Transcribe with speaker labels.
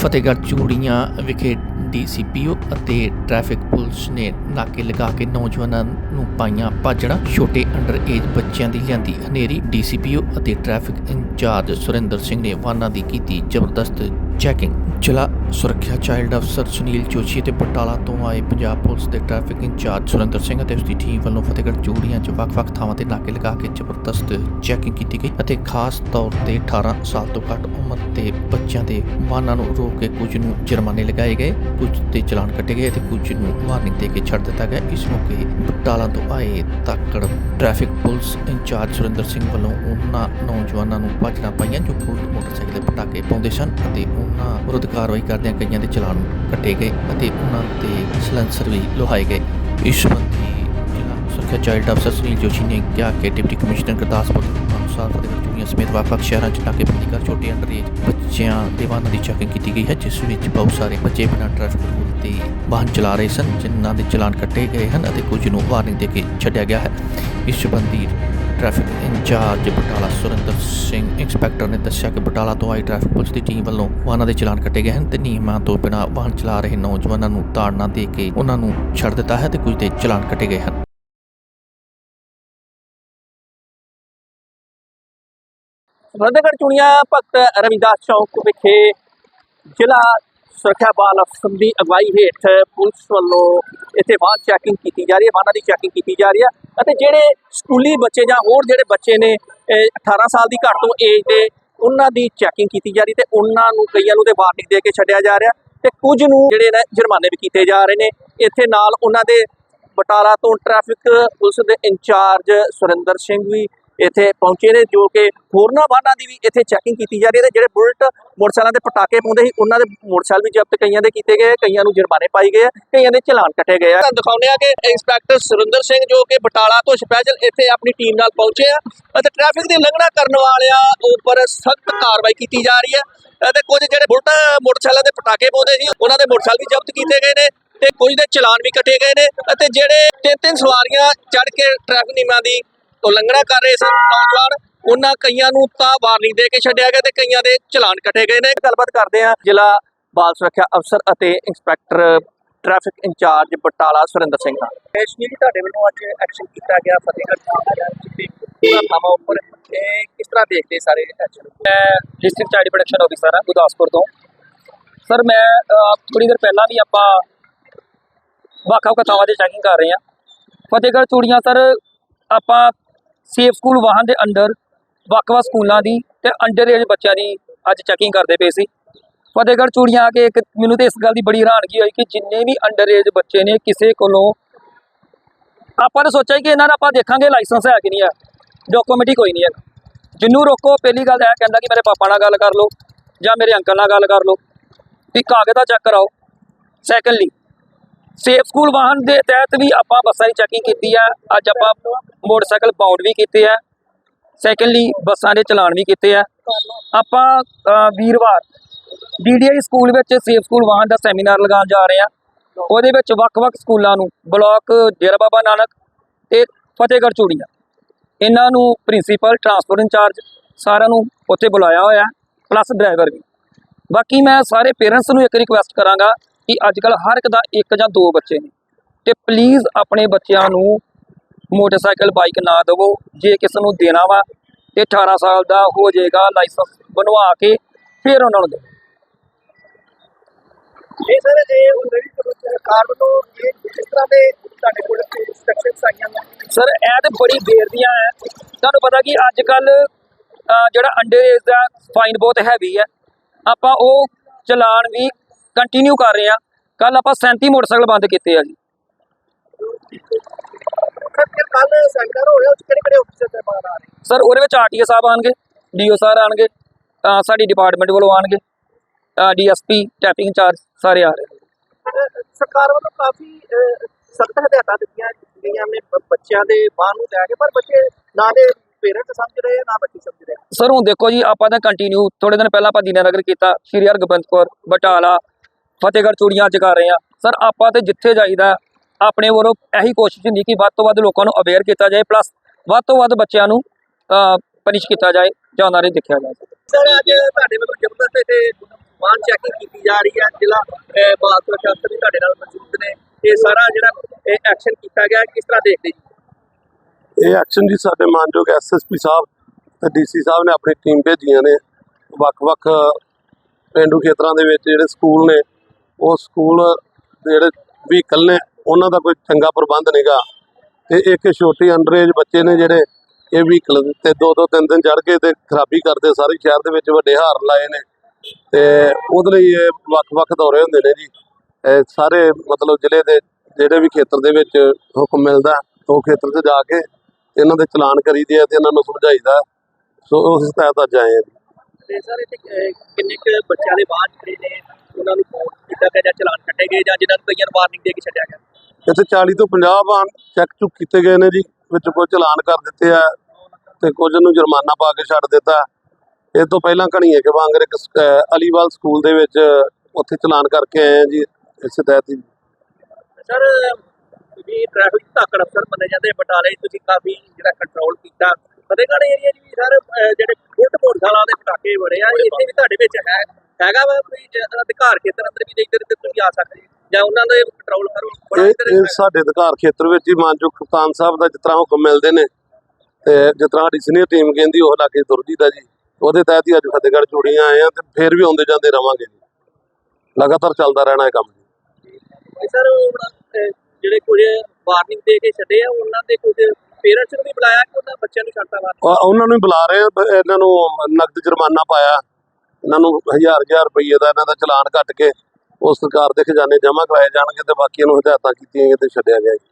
Speaker 1: ਫਤਿਹਗੜ੍ਹ ਚੂੜੀਆਂ ਵਿਖੇ ਡੀਸੀਪੀਓ ਅਤੇ traffic police ਨੇ ਨਾਕੇ ਲਗਾ ਕੇ ਨੌਜਵਾਨਾਂ ਨੂੰ ਪਾਈਆਂ ਭਾਜੜਾਂ। ਛੋਟੇ ਅੰਡਰ ਏਜ ਬੱਚਿਆਂ ਦੀ ਲਿਆਂਦੀ ਹਨੇਰੀ। ਡੀਸੀਪੀਓ ਅਤੇ ਟ੍ਰੈਫਿਕ ਇੰਚਾਰਜ ਸੁਰਿੰਦਰ ਸਿੰਘ ਨੇ ਵਾਹਨਾਂ ਦੀ ਕੀਤੀ ਜ਼ਬਰਦਸਤ ਚੈਕਿੰਗ। ਜ਼ਿਲ੍ਹਾ ਸੁਰੱਖਿਆ ਚਾਈਲਡ ਅਫਸਰ ਸੁਨੀਲ ਜੋਸ਼ੀ ਤੇ ਬਟਾਲਾ ਤੋਂ ਆਏ ਪੰਜਾਬ ਪੁਲਿਸ ਦੇ ਟ੍ਰੈਫਿਕ ਇੰਚਾਰਜ ਸੁਰਿੰਦਰ ਸਿੰਘ ਅਤੇ ਉਸ ਦੀ ਟੀਮ ਵੱਲੋਂ ਫਤਿਹਗੜ੍ਹ ਚੂੜੀਆਂ 'ਚ ਵੱਖ-ਵੱਖ ਥਾਵਾਂ ਤੇ ਨਾਕੇ ਲਗਾ ਕੇ ਜ਼ਬਰਦਸਤ ਚੈਕਿੰਗ ਕੀਤੀ ਗਈ ਅਤੇ ਖਾਸ ਤੌਰ ਤੇ 18 ਸਾਲ ਤੋਂ ਘੱਟ ਉਮਰ ਦੇ ਬੱਚਿਆਂ ਦੇ ਵਾਹਨਾਂ ਨੂੰ ਰੋਕ ਕੇ ਕੁਝ ਨੂੰ ਜੁਰਮਾਨੇ ਲਗਾਏ ਗਏ, ਕੁਝ ਤੇ ਚਲਾਨ ਕੱਟੇ ਗਏ ਅਤੇ ਕੁਝ ਨੂੰ ਵਾਰਨਿੰਗ ਦੇ ਕੇ ਛੱਡ ਦਿੱਤਾ ਗਿਆ। ਇਸ ਮੌਕੇ ਬਟਾਲਾ ਤੋਂ ਆਏ ਤਾਕੜ traffic police incharge Surinder Singh ਵੱਲੋਂ ਉਹਨਾਂ ਨੌਜਵਾਨਾਂ ਨੂੰ ਭਾਜੜਾਂ ਪਾਈਆਂ ਜੋ ਬੁਲਟ ਮੋਟਰਸਾਈਕਲ ਦੇ ਪਟਾਕੇ ਪਾਉਂਦੇ ਸਨ ਅਤੇ ਉਹਨਾਂ ਵਿਰੁੱਧ ਕਾਰਵਾਈ ਕਰ ਕਰਦਿਆਂ ਕਈਆਂ ਦੇ ਚਲਾਨ ਕੱਟੇ ਗਏ ਅਤੇ ਉਹਨਾਂ ਤੇ ਸਲੈਂਸਰ ਵੀ ਲੁਹਾਏ ਗਏ। ਇਸ ਸੰਬੰਧੀ ਜ਼ਿਲ੍ਹਾ ਸੁਰੱਖਿਆ ਚਾਈਲਡ ਅਫਸਰ ਸੁਨੀਲ ਜੋਸ਼ੀ ਨੇ ਕਿਹਾ ਕਿ ਡਿਪਟੀ ਕਮਿਸ਼ਨਰ ਗੁਰਦਾਸਪੁਰ ਅਨੁਸਾਰ ਫਤਿਹਗੜ੍ਹ ਚੂੜੀਆਂ ਸਮੇਤ ਵੱਖ-ਵੱਖ ਸ਼ਹਿਰਾਂ 'ਚ ਨਾਕੇਬੰਦੀ ਕਰ ਛੋਟੇ ਅੰਡਰਏਜ ਬੱਚਿਆਂ ਦੇ ਵਾਹਨਾਂ ਦੀ ਚੈਕਿੰਗ ਕੀਤੀ ਗਈ ਹੈ, ਜਿਸ ਵਿੱਚ ਬਹੁਤ ਸਾਰੇ ਬੱਚੇ ਬਿਨਾਂ ਟ੍ਰੈਫਿਕ ਰੂਲ ਤੇ ਵਾਹਨ ਚਲਾ ਰਹੇ ਸਨ, ਜਿਨ੍ਹਾਂ ਦੇ ਚਲਾਨ ਕੱਟੇ ਗਏ ਹਨ ਅਤੇ ਕੁਝ ਨੂੰ ਵਾਰਨਿੰਗ ਦੇ ਕੇ ਛੱਡਿਆ ਗਿਆ ਹੈ। ਇਸ ਸੰਬੰਧੀ traffic incharge Batala Surinder Singh. Inspector ਨੇ ਦੱਸਿਆ ਕਿ ਬਟਾਲਾ ਤੋਂ ਆਈ ਟ੍ਰੈਫਿਕ ਪੁਲਿਸ ਦੀ ਟੀਮ ਵੱਲੋਂ ਵਾਹਨਾਂ ਦੇ ਚਲਾਨ ਕੱਟੇ ਗਏ ਹਨ ਤੇ ਨਿਯਮਾਂ ਤੋਂ ਬਿਨਾਂ ਵਾਹਨ ਚਲਾ ਰਹੇ ਨੌਜਵਾਨਾਂ ਨੂੰ ਤਾੜਨਾ ਦੇ ਕੇ ਉਹਨਾਂ ਨੂੰ ਛੱਡ ਦਿੱਤਾ ਹੈ ਤੇ ਕੁਝ ਦੇ ਚਲਾਨ ਕੱਟੇ ਗਏ ਹਨ।
Speaker 2: ਫਤਿਹਗੜ੍ਹ ਚੁਣੀਆਂ ਭਗਤ ਰਵਿਦਾਸ ਚੌਕ ਵਿਖੇ ਜ਼ਿਲ੍ਹਾ ਸੁਰੱਖਿਆ ਬਾਲ ਅਫਸਰ ਦੀ ਅਗਵਾਈ ਹੇਠ ਪੁਲਿਸ ਵੱਲੋਂ ਇੱਥੇ ਵਾਹਨ ਚੈਕਿੰਗ ਕੀਤੀ ਜਾ ਰਹੀ ਹੈ, ਵਾਹਨਾਂ ਦੀ ਚੈਕਿੰਗ ਕੀਤੀ ਜਾ ਰਹੀ ਹੈ। ਅਤੇ ਜਿਹੜੇ ਸਕੂਲੀ ਬੱਚੇ ਜਾਂ ਹੋਰ ਜਿਹੜੇ ਬੱਚੇ ਨੇ, ਇਹ 18 ਸਾਲ ਦੀ ਘੱਟ ਤੋਂ ਏਜ ਦੇ, ਉਹਨਾਂ ਦੀ ਚੈਕਿੰਗ ਕੀਤੀ ਜਾ ਰਹੀ ਤੇ ਉਹਨਾਂ ਨੂੰ ਕਈਆਂ ਨੂੰ ਤੇ ਵਾਰਨਿੰਗ ਦੇ ਕੇ ਛੱਡਿਆ ਜਾ ਰਿਹਾ ਤੇ ਕੁਝ ਨੂੰ ਜਿਹੜੇ ਨੇ ਜੁਰਮਾਨੇ ਵੀ ਕੀਤੇ ਜਾ ਰਹੇ ਨੇ। ਇੱਥੇ ਨਾਲ ਉਹਨਾਂ ਦੇ ਬਟਾਲਾ ਤੋਂ ਟ੍ਰੈਫਿਕ ਪੁਲਿਸ ਦੇ ਇੰਚਾਰਜ ਸੁਰਿੰਦਰ ਸਿੰਘ ਵੀ ਇੱਥੇ ਪਹੁੰਚੇ ਨੇ, ਜੋ ਕਿ ਹੋਰਨਾਂ ਵਾਹਨਾਂ ਦੀ ਵੀ ਇੱਥੇ ਚੈਕਿੰਗ ਕੀਤੀ ਜਾ ਰਹੀ ਹੈ ਤੇ ਜਿਹੜੇ ਬੁਲਟ ਮੋਟਰਸਾਈਕਲਾਂ ਦੇ ਪਟਾਕੇ ਪਾਉਂਦੇ ਸੀ, ਉਹਨਾਂ ਦੇ ਮੋਟਰਸਾਈਕਲ ਵੀ ਜ਼ਬਤ ਕਈਆਂ ਦੇ ਕੀਤੇ ਗਏ, ਕਈਆਂ ਨੂੰ ਜੁਰਮਾਨੇ ਪਾਈ ਗਏ ਆ, ਕਈਆਂ ਦੇ ਚਲਾਨ ਕੱਟੇ ਗਏ ਆ। ਤੁਹਾਨੂੰ ਦਿਖਾਉਂਦੇ ਆ ਕਿ ਇੰਸਪੈਕਟਰ ਸੁਰਿੰਦਰ ਸਿੰਘ ਜੋ ਕਿ ਬਟਾਲਾ ਤੋਂ ਸਪੈਸ਼ਲ ਇੱਥੇ ਆਪਣੀ ਟੀਮ ਨਾਲ ਪਹੁੰਚੇ ਆ ਅਤੇ ਟ੍ਰੈਫਿਕ ਦੀ ਉਲੰਘਣਾ ਕਰਨ ਵਾਲਿਆਂ ਉੱਪਰ ਸਖਤ ਕਾਰਵਾਈ ਕੀਤੀ ਜਾ ਰਹੀ ਹੈ। ਅਤੇ ਕੁਝ ਜਿਹੜੇ ਬੁਲਟ ਮੋਟਰਸਾਈਕਲਾਂ ਦੇ ਪਟਾਕੇ ਪਾਉਂਦੇ ਸੀ, ਉਹਨਾਂ ਦੇ ਮੋਟਰਸਾਈਕਲ ਵੀ ਜ਼ਬਤ ਕੀਤੇ ਗਏ ਨੇ ਤੇ ਕੁਝ ਦੇ ਚਲਾਨ ਵੀ ਕੱਟੇ ਗਏ ਨੇ ਅਤੇ ਜਿਹੜੇ ਤਿੰਨ ਤਿੰਨ ਸਵਾਰੀਆਂ ਚੜ ਕੇ ਟ੍ਰੈਫਿਕ ਨਿਯਮਾਂ ਦੀ ਉਲੰਘਣਾ ਕਰ ਰਹੇ ਸਨ। ਨੌਜਵਾਨ ਉਹਨਾਂ ਕਈਆਂ ਨੂੰ ਤਾਂ ਵਾਰਨਿੰਗ ਦੇ ਕੇ ਛੱਡਿਆ ਗਿਆ ਤੇ ਕਈਆਂ ਦੇ ਚਲਾਨ ਕੱਟੇ ਗਏ ਨੇ। ਗੱਲਬਾਤ ਕਰਦੇ ਆ ਜ਼ਿਲ੍ਹਾ ਬਾਲ ਸੁਰੱਖਿਆ ਅਫਸਰ ਅਤੇ inspector traffic incharge Batala Surinder Singh SP ji ਤੁਹਾਡੇ ਵੱਲੋਂ ਅੱਜ ਐਕਸ਼ਨ ਕੀਤਾ ਗਿਆ ਫਤਿਹਗੜ੍ਹ ਸਾਹਿਬ ਦੇ ਪੂਰਾ ਥਾਵਾਂ ਉੱਪਰ ਇਹ ਕਿਸ ਤਰ੍ਹਾਂ ਦੇਖਦੇ ਸਾਰੇ ਐਕਸ਼ਨ
Speaker 3: ਮੈਂ ਡਿਸਟ੍ਰਿਕਟ ਚਾਈਲਡ ਪ੍ਰੋਟੈਕਸ਼ਨ ਆਫਿਸਰ ਹਾਂ ਗੁਰਦਾਸਪੁਰ ਤੋਂ। ਸਰ ਮੈਂ ਥੋੜੀ ਦੇਰ ਪਹਿਲਾਂ ਵੀ ਆਪਾਂ ਵੱਖ-ਵੱਖ ਥਾਵਾਂ ਤੇ ਚੈਕਿੰਗ ਕਰ ਰਹੇ ਹਾਂ। ਫਤਿਹਗੜ੍ਹ ਚੂੜੀਆਂ ਸਰ ਆਪਾਂ ਸੇਫ ਸਕੂਲ ਵਾਹਨ ਦੇ ਅੰਡਰ ਵੱਖ-ਵੱਖ ਸਕੂਲਾਂ ਦੀ ਤੇ ਅੰਡਰ ਏਜ ਬੱਚਿਆਂ ਦੀ ਅੱਜ ਚੈਕਿੰਗ ਕਰਦੇ ਪਏ ਸੀ। ਫਤਿਹਗੜ੍ਹ ਚੂੜੀਆਂ ਆ ਕੇ ਇੱਕ ਮੈਨੂੰ ਤੇ ਇਸ ਗੱਲ ਦੀ ਬੜੀ ਹੈਰਾਨਗੀ ਹੋਈ ਕਿ ਜਿੰਨੇ ਵੀ ਅੰਡਰ ਏਜ ਬੱਚੇ ਨੇ ਕਿਸੇ ਕੋਲੋਂ ਆਪਾਂ ਨੇ ਸੋਚਿਆ ਕਿ ਇਹਨਾਂ ਦਾ ਆਪਾਂ ਦੇਖਾਂਗੇ ਲਾਇਸੈਂਸ ਹੈ ਕਿ ਨਹੀਂ ਹੈ ਡਾਕੂਮੈਂਟ ਹੀ ਕੋਈ ਨਹੀਂ ਹੈ ਜਿੰਨੂੰ ਰੋਕੋ, ਪਹਿਲੀ ਗੱਲ ਇਹ ਕਹਿੰਦਾ ਕਿ ਮੇਰੇ ਪਾਪਾ ਨਾਲ ਗੱਲ ਕਰ ਲਓ ਜਾਂ ਮੇਰੇ ਅੰਕਲ ਨਾਲ ਗੱਲ ਕਰ ਲਓ। ਵੀ ਕਾਗਜ਼ ਦਾ ਚੈੱਕ ਕਰਾਓ। ਸੈਕੰਡਲੀ ਸੇਫ ਸਕੂਲ ਵਾਹਨ ਦੇ ਤਹਿਤ ਵੀ ਆਪਾਂ ਬੱਸਾਂ ਦੀ ਚੈਕਿੰਗ ਕੀਤੀ ਹੈ ਅੱਜ ਆਪਾਂ ਮੋਟਰਸਾਈਕਲ ਬਾਉਂਡ ਵੀ ਕੀਤੇ ਆ। ਸੈਕੰਡਲੀ ਬੱਸਾਂ ਦੇ ਚਲਾਨ ਵੀ ਕੀਤੇ ਆ। ਆਪਾਂ ਅ, ਵੀਰਵਾਰ ਡੀਡੀਆਈ ਸਕੂਲ ਵਿੱਚ ਸੇਫ ਸਕੂਲ ਵਾਹਨ ਦਾ ਸੈਮੀਨਾਰ ਲਗਾਉਣ ਜਾ ਰਹੇ ਆ। ਉਹਦੇ ਵਿੱਚ ਵੱਖ-ਵੱਖ ਸਕੂਲਾਂ ਨੂੰ ਬਲਾਕ ਡੇਰਾ ਬਾਬਾ ਨਾਨਕ ਤੇ ਫਤਿਹਗੜ੍ਹ ਚੂੜੀਆਂ। ਇਹਨਾਂ ਨੂੰ ਪ੍ਰਿੰਸੀਪਲ ਟਰਾਂਸਪੋਰਟ ਇੰਚਾਰਜ ਸਾਰਿਆਂ ਨੂੰ ਉੱਥੇ ਬੁਲਾਇਆ ਹੋਇਆ ਪਲੱਸ ਡਰਾਈਵਰ ਵੀ। ਬਾਕੀ ਮੈਂ ਸਾਰੇ ਪੇਰੈਂਟਸ ਨੂੰ ਇੱਕ ਰਿਕੁਐਸਟ ਕਰਾਂਗਾ ਕਿ ਅੱਜ ਕੱਲ ਹਰ ਇੱਕ ਦਾ ਇੱਕ ਜਾਂ ਦੋ ਬੱਚੇ ਨੇ। ਤੇ ਪਲੀਜ਼ ਆਪਣੇ ਬੱਚਿਆਂ ਨੂੰ ਮੋਟਰਸਾਈਕਲ ਬਾਈਕ ਨਾ ਦੇਵੋ। ਜੇ ਕਿਸੇ ਨੂੰ ਦੇਣਾ ਵਾ ਤੇ 18 ਸਾਲ ਦਾ ਹੋ ਜਾਏਗਾ ਲਾਇਸੈਂਸ ਬਣਵਾ ਕੇ ਫਿਰ ਉਹਨਾਂ ਨੂੰ ਦਿਓ।
Speaker 2: ਇਹ ਸਰ ਇਹ ਹੁਣ ਰਵੀ ਸਰਕਾਰ ਵੱਲੋਂ ਇਹ ਕਿਸ ਤਰ੍ਹਾਂ ਦੇ ਤੁਹਾਡੇ ਕੋਲ ਇਨਸਟਰਕਸ਼ਨਸ ਆਈਆਂ ਨੇ?
Speaker 3: ਸਰ ਇਹ ਤੇ ਬੜੀ ਦੇਰ ਦੀਆਂ ਹੈ ਤੁਹਾਨੂੰ ਪਤਾ ਕਿ ਅੱਜ ਕੱਲ ਜਿਹੜਾ ਅੰਡਰ ਏਜ ਦਾ ਫਾਈਨ ਬਹੁਤ ਹੈਵੀ ਹੈ ਆਪਾਂ ਉਹ ਚਲਾਨ ਵੀ ਕੰਟੀਨਿਊ ਕਰ ਰਹੇ ਹਾਂ। ਕੱਲ ਆਪਾਂ 37 ਮੋਟਰਸਾਈਕਲ ਬੰਦ ਕੀਤੇ ਆ ਜੀ।
Speaker 2: ਸਰ ਫਿਰ ਕੱਲ ਸੈਮੀਨਾਰ ਹੋ ਰਿਹਾ ਉਸ ਕਿਹੜੇ ਕਿਹੜੇ ਅਫਸਰ ਤੇ ਬਾਹਰ ਆ ਰਹੇ?
Speaker 3: ਸਰ ਉਹਦੇ ਵਿੱਚ ਆਰਟੀਓ ਸਾਹਿਬ ਆਣਗੇ ਡੀਓ ਸਰ ਆਣਗੇ ਸਾਡੀ ਡਿਪਾਰਟਮੈਂਟ ਵੱਲੋਂ ਆਣਗੇ ਡੀਐਸਪੀ ਟੈਪਿੰਗ ਇੰਚਾਰਜ ਸਾਰੇ ਆ ਰਹੇ।
Speaker 2: ਸਰਕਾਰ ਵੱਲੋਂ ਕਾਫੀ ਸਖਤ ਹਦਾਇਤਾਂ ਦਿੱਤੀਆਂ ਗਈਆਂ ਨੇ ਬੱਚਿਆਂ ਦੇ ਬਾਹਰ ਨੂੰ ਲੈ ਕੇ ਪਰ ਬੱਚੇ ਨਾ ਦੇ ਪੇਰੈਂਟਸ ਸਮਝ ਰਹੇ ਆ, ਨਾ ਬੱਚੇ ਸਮਝ ਰਹੇ। ਆ।
Speaker 3: ਸਰ ਹੁਣ ਦੇਖੋ ਜੀ ਆਪਾਂ ਤਾਂ ਕੰਟੀਨਿਊ ਥੋੜੇ ਦਿਨ ਪਹਿਲਾਂ ਆਪਾਂ ਦੀਨਾਨਗਰ ਕੀਤਾ ਸ਼੍ਰੀ ਹਰਗੋਬਿੰਦ ਕੌਰ ਬਟਾਲਾ ਫਤਿਹਗੜ੍ਹ ਚੂੜੀਆਂ ਅੱਜ ਕਰ ਰਹੇ ਆ ਸਰ ਆਪਾਂ ਤੇ ਜਿੱਥੇ ਜਾਈਦਾ ਆਪਣੇ ਵੱਲੋਂ ਇਹੀ ਕੋਸ਼ਿਸ਼ ਹੁੰਦੀ ਕਿ ਵੱਧ ਤੋਂ ਵੱਧ ਲੋਕਾਂ ਨੂੰ ਅਵੇਅਰ ਕੀਤਾ ਜਾਏ ਪਲੱਸ ਵੱਧ ਤੋਂ ਵੱਧ ਬੱਚਿਆਂ ਨੂੰ ਪਨਿਸ਼ ਕੀਤਾ ਜਾਏ ਜਾਂ ਉਹਨਾਂ ਨੇ ਦੇਖਿਆ ਜਾਏ।
Speaker 2: ਸਰ ਅੱਜ ਤੁਹਾਡੇ ਵੱਲੋਂ ਜ਼ਬਰਦਸਤ ਤੇ ਵਾਹਨ ਚੈਕਿੰਗ ਕੀਤੀ ਜਾ ਰਹੀ ਹੈ। ਜ਼ਿਲ੍ਹਾ ਬਾਲ ਸੁਰੱਖਿਆ ਵੀ ਤੁਹਾਡੇ ਨਾਲ ਮੌਜੂਦ ਨੇ। ਇਹ ਸਾਰਾ ਜਿਹੜਾ ਐਕਸ਼ਨ ਕੀਤਾ ਗਿਆ ਕਿਸ ਤਰ੍ਹਾਂ ਦੇਖਦੇ ਜੀ?
Speaker 4: ਇਹ ਐਕਸ਼ਨ ਜੀ ਸਾਡੇ ਮਾਨਯੋਗ ਐਸਐਸਪੀ ਸਾਹਿਬ ਤੇ ਡੀਸੀ ਸਾਹਿਬ ਨੇ ਆਪਣੀ ਟੀਮ ਭੇਜੀਆਂ ਨੇ। ਵੱਖ-ਵੱਖ ਪਿੰਡੂ ਖੇਤਰਾਂ ਦੇ ਵਿੱਚ ਜਿਹੜੇ ਸਕੂਲ ਨੇ ਉਹ ਸਕੂਲ ਦੇ ਜਿਹੜੇ ਵਹੀਕਲ ਨੇ ਉਹਨਾਂ ਦਾ ਕੋਈ ਚੰਗਾ ਪ੍ਰਬੰਧ ਨਹੀਂਗਾ ਤੇ ਇੱਕ ਛੋਟੀ ਅੰਡਰੇਜ ਬੱਚੇ ਨੇ ਜਿਹੜੇ, ਇਹ ਵਹੀਕਲ ਤੇ ਦੋ ਦੋ ਤਿੰਨ ਦਿਨ ਚੜ ਕੇ ਤੇ ਖਰਾਬੀ ਕਰਦੇ, ਸਾਰੇ ਸ਼ਹਿਰ ਦੇ ਵਿੱਚ ਵੱਡੇ ਹਾਰ ਲਾਏ ਨੇ। ਤੇ ਉਹਦੇ ਲਈ ਇਹ ਵੱਖ-ਵੱਖ ਦੌਰੇ ਹੁੰਦੇ ਨੇ ਜੀ। ਸਾਰੇ ਮਤਲਬ ਜ਼ਿਲ੍ਹੇ ਦੇ ਜਿਹੜੇ ਵੀ ਖੇਤਰ ਦੇ ਵਿੱਚ ਹੁਕਮ ਮਿਲਦਾ, ਉਹ ਖੇਤਰ 'ਚ ਜਾ ਕੇ ਇਹਨਾਂ ਦੇ ਚਲਾਨ ਕਰੀਦੇ ਆ ਤੇ ਇਹਨਾਂ ਨੂੰ ਸਮਝਾਈਦਾ। ਸੋ ਉਸ ਤਹਿਤ ਅੱਜ ਆਏ ਆ ਜੀ।
Speaker 2: ਤੇ ਸਰ ਇੱਥੇ ਕਿੰਨੇ ਕੁ ਬੱਚਿਆਂ ਦੇ ਬਾਹਰ ਜਿਹੜੇ ਨੇ? ਉਹਨਾਂ ਨੂੰ ਗਿਆ ਜਾਂ ਚਲਾਨ ਕੱਟੇ ਗਏ ਜਾਂ ਜਿਨ੍ਹਾਂ ਨੂੰ ਕਈਆਂ ਨੂੰ ਵਾਰਨਿੰਗ ਦੇ ਕੇ ਛੱਡਿਆ ਗਿਆ?
Speaker 4: ਇੱਥੇ 40 ਤੋਂ 50 ਵਾਹਨ ਚੈੱਕ ਚੁੱਕ ਕੀਤੇ ਗਏ ਨੇ ਜੀ ਵਿੱਚ ਕੁਝ ਚਲਾਨ ਕਰ ਦਿੱਤੇ ਆ ਤੇ ਕੁਝ ਨੂੰ ਜੁਰਮਾਨਾ ਪਾ ਕੇ ਛੱਡ ਦਿੱਤਾ। ਇਹ ਤੋਂ ਪਹਿਲਾਂ ਘਣੀਏ ਕੇ ਵਾਂਗਰ ਇੱਕ ਅਲੀਵਾਲ ਸਕੂਲ ਦੇ ਵਿੱਚ ਉੱਥੇ ਚਲਾਨ ਕਰਕੇ ਆਏ ਆ ਜੀ ਇਸੇ ਤਹਿਤ ਹੀ।
Speaker 2: ਸਰ ਤੁਸੀਂ ਟ੍ਰੈਫਿਕ ਧਾਕੜ ਅਫਸਰ ਮੰਨੇ ਜਾਂਦੇ ਬਟਾਲੇ ਤੁਸੀਂ ਕਾਫੀ ਜਿਹੜਾ ਕੰਟਰੋਲ ਕੀਤਾ। ਫਤਿਹਗੜ੍ਹ ਏਰੀਆ 'ਚ ਵੀ ਸਰ ਜਿਹੜੇ ਬੁੱਟ ਮੋਟਰਸਾਈਕਲਾਂ ਦੇ ਪਟਾਕੇ ਬੜੇ ਆ ਇੱਥੇ ਵੀ ਤੁਹਾਡੇ ਵਿੱਚ ਹੈ ਹੈਗਾ ਵਾ ਕੋਈ ਜ- ਅਧਿਕਾਰ ਖੇਤਰ ਅੰਦਰ ਵੀ ਇੱਧਰ ਤੇ ਤੁਸੀਂ ਆ ਸਕਦੇ ਜਾਂ ਉਹਨਾਂ ਦੇ ਕੰਟਰੋਲ ਕਰੋ ਬੜਾ
Speaker 4: ਇਹ ਸਾਡੇ ਅਧਿਕਾਰ ਖੇਤਰ ਵਿੱਚ ਹੀ ਮਾਨਯੋਗ ਕਪਤਾਨ ਸਾਹਿਬ ਦਾ ਤਰ੍ਹਾਂ ਹੁਕਮ ਮਿਲਦੇ ਨੇ ਤੇ ਤਰ੍ਹਾਂ ਸਾਡੀ ਸੀਨੀਅਰ ਟੀਮ ਕਹਿੰਦੀ ਉਹ ਲਾਗੇ ਤੁਰਦੀ ਦਾ ਜੀ। ਉਹਦੇ ਤਹਿਤ ਹੀ ਅੱਜ ਫਤਿਹਗੜ੍ਹ ਚੂੜੀਆਂ ਆਏ ਆ ਤੇ ਫੇਰ ਵੀ ਆਉਂਦੇ ਜਾਂਦੇ ਰਵਾਂਗੇ ਜੀ। ਲਗਾਤਾਰ ਚੱਲਦਾ ਰਹਿਣਾ ਇਹ ਕੰਮ
Speaker 2: ਤੇ ਸਰ ਜਿਹੜੇ ਕੁਝ ਵਾਰਨਿੰਗ ਦੇ ਕੇ ਛੱਡੇ ਆ ਉਹਨਾਂ ਦੇ ਕੁਝ ਪੇਰੈਂਟਸ ਨੂੰ ਵੀ ਬੁਲਾਇਆ ਕਿ ਉਹਨਾਂ ਬੱਚਿਆਂ ਨੂੰ ਛੱਡਤਾ ਵਾ
Speaker 4: ਉਹ- ਉਹਨਾਂ ਨੂੰ ਹੀ ਬੁਲਾ ਰਹੇ ਆ, ਬ- ਇਹਨਾਂ ਨੂੰ ਨਕਦ ਜੁਰਮਾਨਾ ਪਾਇਆ ਇਹਨਾਂ ਨੂੰ ਹਜ਼ਾਰ ਹਜ਼ਾਰ ਰੁਪਏ ਦਾ ਇਹਨਾਂ ਦਾ ਚਲਾਨ ਕੱਟ ਕੇ ਉਹ ਸਰਕਾਰ ਦੇ ਖਜ਼ਾਨੇ ਜਮ੍ਹਾਂ ਕਰਾਏ ਜਾਣਗੇ ਤੇ ਬਾਕੀ ਨੂੰ ਹਦਾਇਤਾਂ ਕੀਤੀਆਂ ਗਈਆਂ ਤੇ ਛੱਡਿਆ ਗਿਆ ਜੀ।